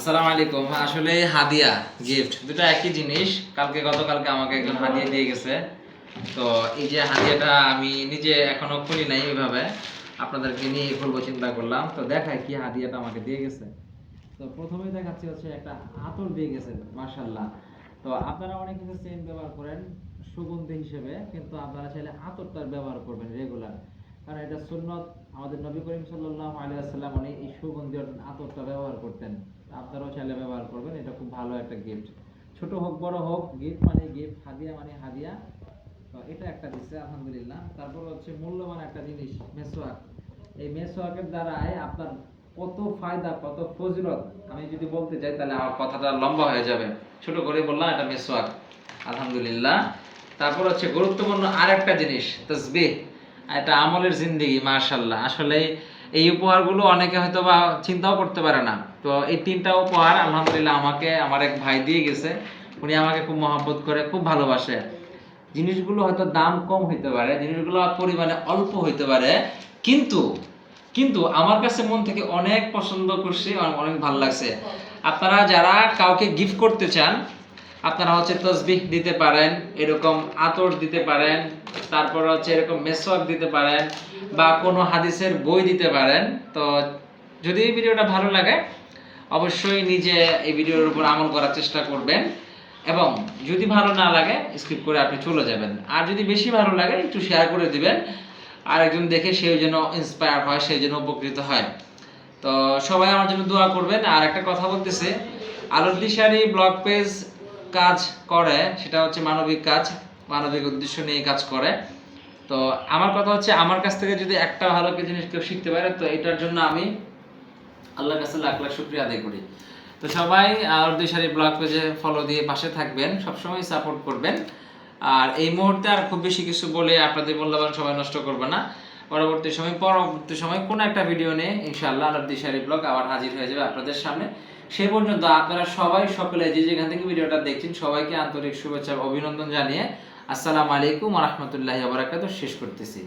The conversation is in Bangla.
আসসালামু আলাইকুম। আসলে হাদিয়া গিফট দুটো একই জিনিস। কালকে গতকালকে আমাকে একজন হাদিয়া দিয়ে গেছে। তো এই যে হাদিয়াটা আমি নিজে এখনও খুলি নাই ওইভাবে আপনাদেরকে নিয়ে খুলবো চিন্তা করলাম। তো দেখাই কি হাদিয়াটা আমাকে দিয়ে গেছে। তো প্রথমে দেখাচ্ছি হচ্ছে একটা আতর দিয়ে গেছে মার্শাল্লাহ তো আপনারা অনেক কিছু সেন্ট ব্যবহার করেন সুগন্ধি হিসেবে, কিন্তু আপনারা চাইলে আতরটার ব্যবহার করবেন রেগুলার কারণ এটা সুন্নত। আমাদের নবী করিম সাল্লাল্লাহু আলাইহি ওয়াসাল্লাম উনি এই সুগন্ধি আতরটা ব্যবহার করতেন। আপনারাও চাইলে ব্যবহার করবেন, এটা খুব ভালো একটা গিফট ছোট হোক, বড় হোক গিফট মানে গিফট হাদিয়া মানে হাদিয়া। তো এটা একটা দিচ্ছে আলহামদুলিল্লাহ। তারপর হচ্ছে মূল্যবান একটা জিনিস, মেসোয়াক। এই মেসোয়াকের দ্বারাই আপনার কত ফায়দা, কত ফজিলত? আমি যদি বলতে চাই তাহলে আমার কথাটা লম্বা হয়ে যাবে। ছোট করে বললাম, এটা মেসোয়াক। আলহামদুলিল্লাহ। তারপর হচ্ছে গুরুত্বপূর্ণ আরেকটা জিনিস, তসবিহ। এটা আমলের জিন্দিগি মার্শাল্লাহ আসলে এই উপহারগুলো অনেকে হয়তো বা চিন্তাও করতে পারে না। তো এই তিনটা উপহার, আলহামদুলিল্লাহ, আমাকে আমার এক ভাই দিয়ে গেছে। উনি আমাকে খুব মহব্বত করে, খুব ভালোবাসে। জিনিসগুলো হয়তো দাম কম হইতে পারে, জিনিসগুলো পরিমাণে অল্প হইতে পারে, কিন্তু কিন্তু আমার কাছে মন থেকে অনেক পছন্দ করছি, অনেক ভালো লাগছে। আপনারা যারা কাউকে গিফট করতে চান, আপনারা হচ্ছে তসবিহ দিতে পারেন, এরকম আতর দিতে পারেন তারপর হচ্ছে এরকম মেসওয়াক দিতে পারেন বা কোনো হাদিসের বই দিতে পারেন। তো যদি এই ভিডিওটা ভালো লাগে, অবশ্যই নিজে এই ভিডিওর উপর আমল করার চেষ্টা করবেন এবং যদি ভালো না লাগে, স্কিপ করে আপনি চলে যাবেন। আর যদি বেশি ভালো লাগে, একটু শেয়ার করে দিবেন। আর একজন দেখে সেও যেন ইন্সপায়ার হয় সেই যেন উপকৃত হয়। তো সবাই আমার জন্য দোয়া করবেন। আর একটা কথা বলতেছে আলোর দিশারি ব্লগ পেজ কাজ করে, সেটা হচ্ছে মানবিক কাজ। মানবিক উদ্দেশ্য নিয়ে কাজ করে। তো আমার কথা হচ্ছে, আমার কাছ থেকে যদি একটা ভালো কিছু জিনিস কেউ শিখতে পারে, তো এটার জন্য আমি আল্লাহর কাছে লাখ লাখ শুক্রিয়া আদায় করি। তো সবাই আর দিশারি ব্লগ পেজে ফলো দিয়ে পাশে থাকবেন, সবসময় সাপোর্ট করবেন। আর এই মুহূর্তে আর খুব বেশি কিছু বলে আপনাদের মূল্যবান সময় নষ্ট করবে না। পরবর্তী সময় পরবর্তী সময় কোনো একটা ভিডিও নিয়ে ইনশাআল্লাহ আল্লাহর দিশারি ব্লগ আবার হাজির হয়ে যাবে আপনাদের সামনে। সে পর্যন্ত আপনারা সবাই, সকলে যে যেখান থেকে ভিডিওটা দেখছেন, সবাইকে আন্তরিক শুভেচ্ছা অভিনন্দন জানিয়ে আসসালামু আলাইকুম রহমতুল্লাহ আবরাকাত শেষ করতেছি।